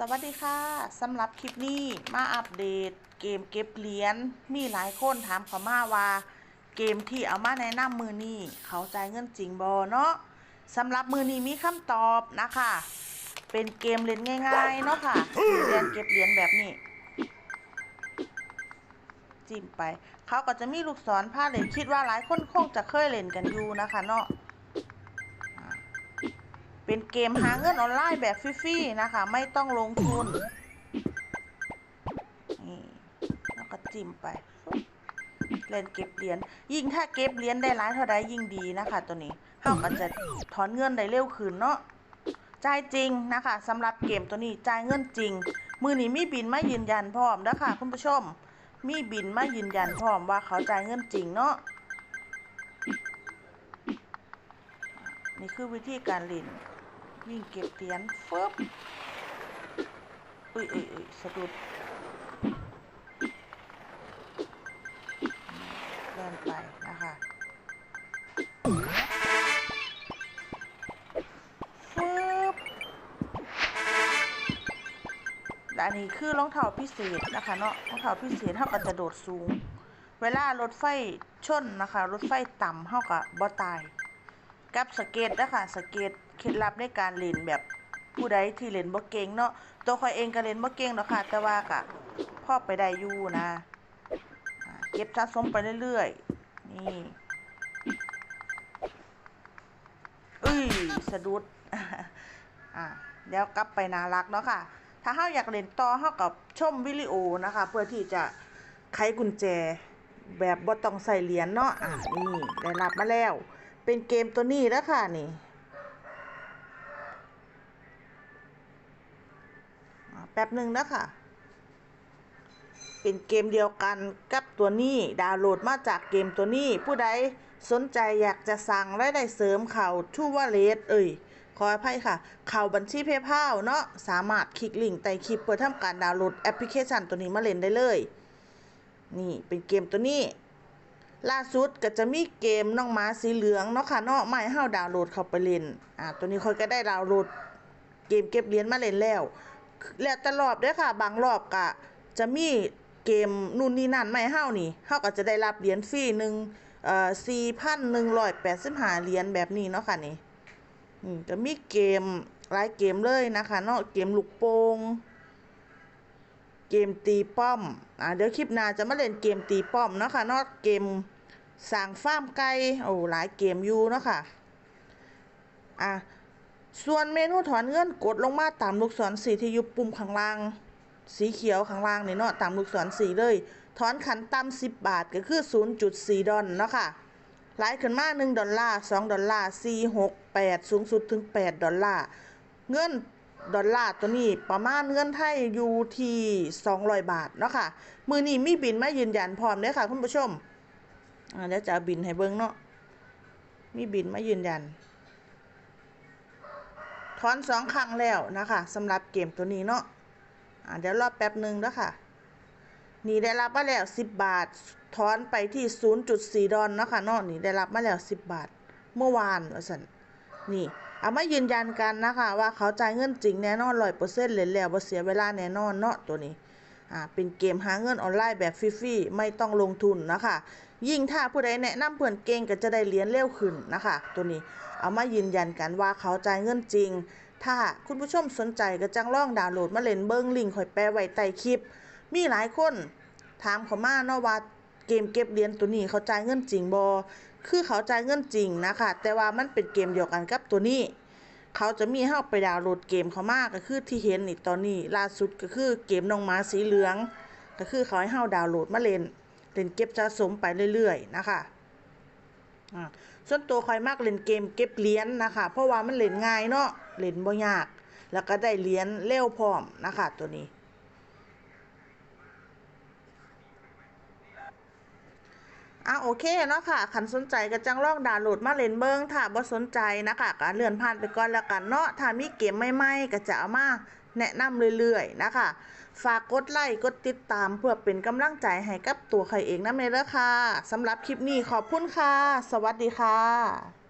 สวัสดีค่ะสำหรับคลิปนี้มาอัปเดต เกมเก็บเหรียญมีหลายคนถามเขามาว่า เกมที่เอามาแนะนำมือนี้เขาจ่ายเงินจริงบอเนาะสำหรับมือนี้มีคำตอบนะคะ เป็นเกมเล่นง่ายๆเนาะค่ะเรียนเก็บเหรียญแบบนี้ จิ้มไป เขาก็จะมีลูกศรพาเล่นคิดว่าหลายคนคงจะเคยเล่นกันอยู่นะคะเนาะ เป็นเกมหาเงินออนไลน์แบบฟรีๆนะคะ ไม่ต้องลงทุน นี่แล้วก็จิ้มไป เล่นเก็บเหรียญ ยิ่งถ้าเก็บเหรียญได้หลายเท่าใดยิ่งดีนะคะ ตัวนี้เขาก็จะถอนเงินได้เร็วขึ้นเนาะ จ่ายจริงนะคะสำหรับเกมตัวนี้จ่ายเงินจริง มือนี้มีบินไมายืนยันพร้อมนะคะคุณผู้ชม มีบินไมายืนยันพร้อมว่าเขาจ่ายเงินจริงเนาะนี่คือวิธีการเล่น วิ่งเก็บเหรียญฟึบอุ้ยอุ้ยอุ้ยสะดุดเดินไปนะคะฟึบและอันนี้คือรองเท้าพิเศษนะคะเนาะรองเท้าพิเศษเท่ากับจะโดดสูง เวลารถไฟชนนะคะ รถไฟต่ำเท่ากับบ่ตาย กับสเก็ตนะคะสเก็ต เคล็ดลับในการเล่นแบบผู้ใดที่เล่นบ่เก่งเนาะตัวคอยเองก็เล่นบ่เก่งเนาะค่ะ แต่ว่ากะพ่อไปได้อยู่นะ เก็บสะสมไปเรื่อยๆ นี่อุ้ยสะดุดอ่าเดี๋ยวกลับไปนารักเนาะค่ะ ถ้าเฮาอยากเล่นต่อเฮากับชมวิดีโอนะคะ เพื่อที่จะไขกุญแจแบบบ่ต้องใส่เหรียญเนาะอ่านี่ได้รับมาแล้ว เป็นเกมตัวนี้แล้วค่ะนี่อ่าแป๊บหนึ่งนะค่ะเป็นเกมเดียวกันกับตัวนี้ ดาวน์โหลดมาจากเกมตัวนี้ ผู้ใดสนใจอยากจะสั่งและได้เสริมเข่าทูว่าเลสเอ่ยขออภัยค่ะ เข่าบัญชีเพย์พาเนาะสามารถคลิกลิงก์ใต้คลิปเพื่อทำการดาวน์โหลดแอปพลิเคชันตัวนี้มาเล่นได้เลย นี่เป็นเกมตัวนี้ ล่าสุดก็จะมีเกมน้องหมาสีเหลืองเนาะค่ะเนาะไม่ห้าดาวน์โหลดเข้าไปเล่นอ่าตัวนี้คอยก็ได้ดาวน์โหลดเกมเก็บเหรียญมาเล่นแล้ว แล้วแต่รอบเด้อค่ะ บางรอบก็จะมีเกมนู่นนี่นั่นไม่ให้านี่เฮาก็จะได้รับเหรียญฟรีหนึ่งเอ่อ4,185เหรียญแบบนี้เนาะค่ะนี่อืมก็มีเกมหลายเกมเลยนะคะเนาะเกมลูกโป่งเกมตีป้อม อ่าเดี๋ยวคลิปหน้าจะมาเล่นเกมตีป้อมเนาะค่ะเนาะเกมสร้างฟาร์มไก่โอ้หลายเกมอยู่เนาะค่ะ อะ ส่วนเมนูถอนเงินกดลงมาตามลูกศรสีที่อยู่ปุ่มข้างล่าง สีเขียวข้างล่างนี่เนาะตามลูกศรสีเลย ถอนขันต่ำ10บาทก็คือ 0.4 ดอลเนาะค่ะหลายขึ้นมา 1 ดอลลาร์ 2 ดอลลาร์ 4 6 8 สูงสุดถึง 8 ดอลลาร์ เงินดอลลาร์ตัวนี้ประมาณเงินไทยอยู่ที่ 200 บาทเนาะค่ะ มือนี้มีบินมายืนยันพร้อมเด้อค่ะ คุณผู้ชมเดี๋ยวจะบินให้เบิ่งเนาะมีบินมายืนยัน ถอนสองครั้งแล้วนะคะสำหรับเกมตัวนี้เนาะเดี๋ยวรอแป๊บหนึ่งแล้วค่ะ นี่ได้รับมาแล้ว10บาท ถอนไปที่0.4ดอลเนาะค่ะเนาะนี่ได้รับมาแล้ว10บาท เมื่อวานว่าซั่นนี่เอามายืนยันกันนะคะ ว่าเขาจ่ายเงินจริงแน่นอน100%เลยแล้วบ่เสียเวลาแน่นอนเนาะตัวนี้อ่าเป็นเกมหาเงินออนไลน์แบบฟรีๆไม่ต้องลงทุนนะคะ ยิ่งถ้าผู้ใดแนะนำเพื่อนเก่งก็จะได้เหรียญเร็วขึ้นนะคะ ตัวนี้เอามายืนยันกันว่าเขาจ่ายเงินจริง ถ้าคุณผู้ชมสนใจก็จังล่องดาวน์โหลดมาเล่นเบิ้งลิงก์ข่อยแปะไว้ใต้คลิป มีหลายคนถามเขามาเนาะว่าเกมเก็บเหรียญตัวนี้เขาจ่ายเงินจริงบ่คือเขาจ่ายเงินจริงนะคะ แต่ว่ามันเป็นเกมเดียวกันกับตัวนี้ เขาจะมีให้เราไปดาวน์โหลดเกมเขามาก็คือที่เห็นนี่ตอนนี้ล่าสุดก็คือเกมน้องหมาสีเหลือง ก็คือเขาให้เราดาวน์โหลดมาเล่น เล่นเก็บสะสมไปเรื่อยๆนะคะอ่าส่วนตัวคอยมากเล่นเกมเก็บเหรียญนะคะ เพราะว่ามันเล่นง่ายเนาะเล่นบ่ยาก แล้วก็ได้เหรียญเร็วพร้อมนะคะ ตัวนี้ อะโอเคเนาะค่ะคันสนใจก็จังลองดาวน์โหลดมาเล่นเบิ่งถ้าบ่สนใจนะคะก็เลื่อนผ่านไปก่อนแล้วกันเนาะถ้ามีเกมใหม่ๆก็จะเอามาแนะนำเรื่อยๆนะคะ ฝากกดไลค์กดติดตามเพื่อเป็นกำลังใจให้กับตัวใครเองนะเมเด้อค่ะสำหรับคลิปนี้ขอบคุณค่ะ สวัสดีค่ะ